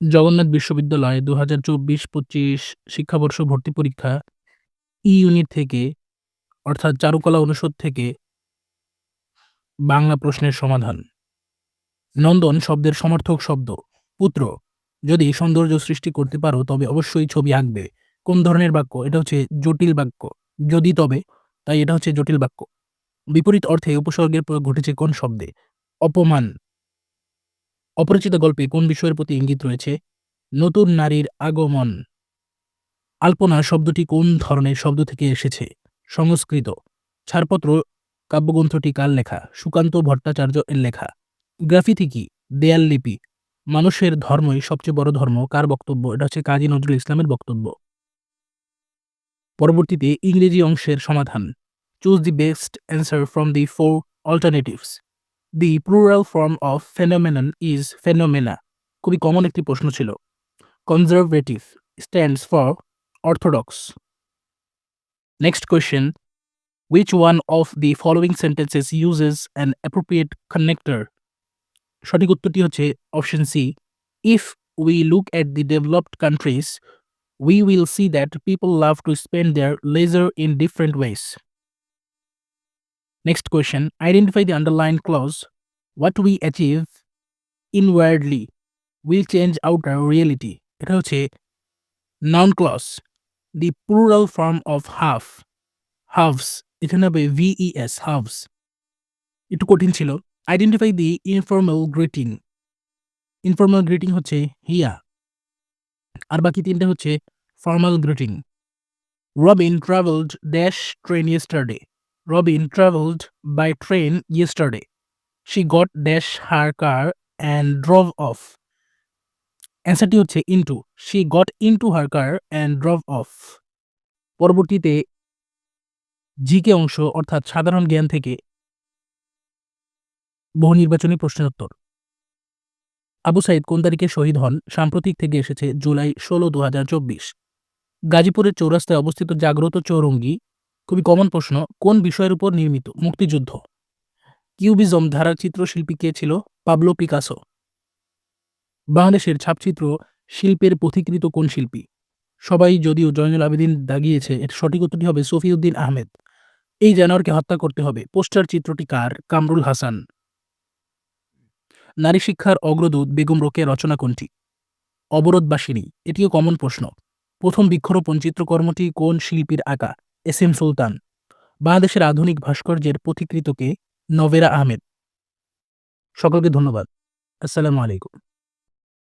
জগন্নাথ বিশ্ববিদ্যালয় দু হাজার চব্বিশ পঁচিশ শিক্ষাবর্ষ ভর্তি পরীক্ষা ই ইউনিট থেকে, অর্থাৎ চারুকলা অনুষদ থেকে বাংলা প্রশ্নের সমাধান। নন্দন শব্দের সমর্থক শব্দ। পুত্র, যদি সৌন্দর্য সৃষ্টি করতে পারো, তবে অবশ্যই ছবি আঁকবে। কোন ধরনের বাক্য? এটা হচ্ছে জটিল বাক্য। যদি তবে, তাই এটা হচ্ছে জটিল বাক্য। বিপরীত অর্থে উপসর্গের প্রয়োগ ঘটেছে কোন শব্দে? অপমান। অপরিচিত গল্পে কোন বিষয়ের প্রতি ইঙ্গিত রয়েছে? নতুন নারীর আগমন। আলপনা শব্দটি কোন ধরনের শব্দ থেকে এসেছে? সংস্কৃত। ছাড়পত্র, কাব্যগ্রন্থটি কার লেখা? সুকান্ত ভট্টাচার্য এর লেখা। গ্রাফিতি কি? দেয়াল লিপি। মানুষের ধর্মই সবচেয়ে বড় ধর্ম। কার বক্তব্য? এটা হচ্ছে কাজী নজরুল ইসলামের বক্তব্য। পরবর্তীতে ইংরেজি অংশের সমাধান। Choose the best answer from the four alternatives The plural form of phenomenon is phenomena খুবই কমন একটি প্রশ্ন ছিল conservative stands for orthodox next question which one of the following sentences uses an appropriate connector সঠিক উত্তরটি হচ্ছে option C if we look at the developed countries we will see that people love to spend their leisure in different ways. Next question Identify the underlined clause. What we achieve inwardly will change outer reality. এটা হচ্ছে noun clause. The plural form of half. Halves. এখানে হবে VES. Halves. একটু কঠিন ছিল identify the informal greeting informal greeting হচ্ছে হিয়া আর বাকি তিনটা হচ্ছে formal greeting Robin travelled dash train yesterday Robin travelled by train yesterday she got dash her car and drove off অ্যান্সারটি হচ্ছে into she got into her car and drove off পরবর্তীতে GK অংশ, অর্থাৎ সাধারণ জ্ঞান থেকে বহু নির্বাচনী প্রশ্নের উত্তর। আবু সাইদ কোন তারিখে শহীদ হন? সাম্প্রতিক থেকে এসেছে জুলাই ষোলো দু গাজীপুরের চৌরাস্তায় অবস্থিত জাগ্রত চৌরঙ্গি খুবই কমন প্রশ্ন, কোন বিষয়ের উপর নির্মিত মুক্তিযুদ্ধ? কিউবিজম ধারার চিত্রশিল্পী কে ছিল? Pablo Picasso. বাংলাদেশের ছাপচিত্র শিল্পের পথিকৃত কোন শিল্পী? সবাই যদিও জয়নুল আবেদিন দাগিয়েছে, এর সঠিক উত্তরটি হবে সফিউদ্দিন আহমেদ। এই জানোয়ারকে হত্যা করতে হবে। পোস্টার চিত্রটি কার? কামরুল হাসান। নারী শিক্ষার অগ্রদূত বেগম রোকে রচনা কোনটি? অবরোধবাসিনী এটিও কমন প্রশ্ন। প্রথম বৃক্ষরোপণ চিত্রকর্মটি কোন শিল্পীর আঁকা? এস এম সুলতান বাংলাদেশের আধুনিক ভাস্কর্যের পথিকৃতকে নভেরা আহমেদ। সকলকে ধন্যবাদ। আসসালামু আলাইকুম।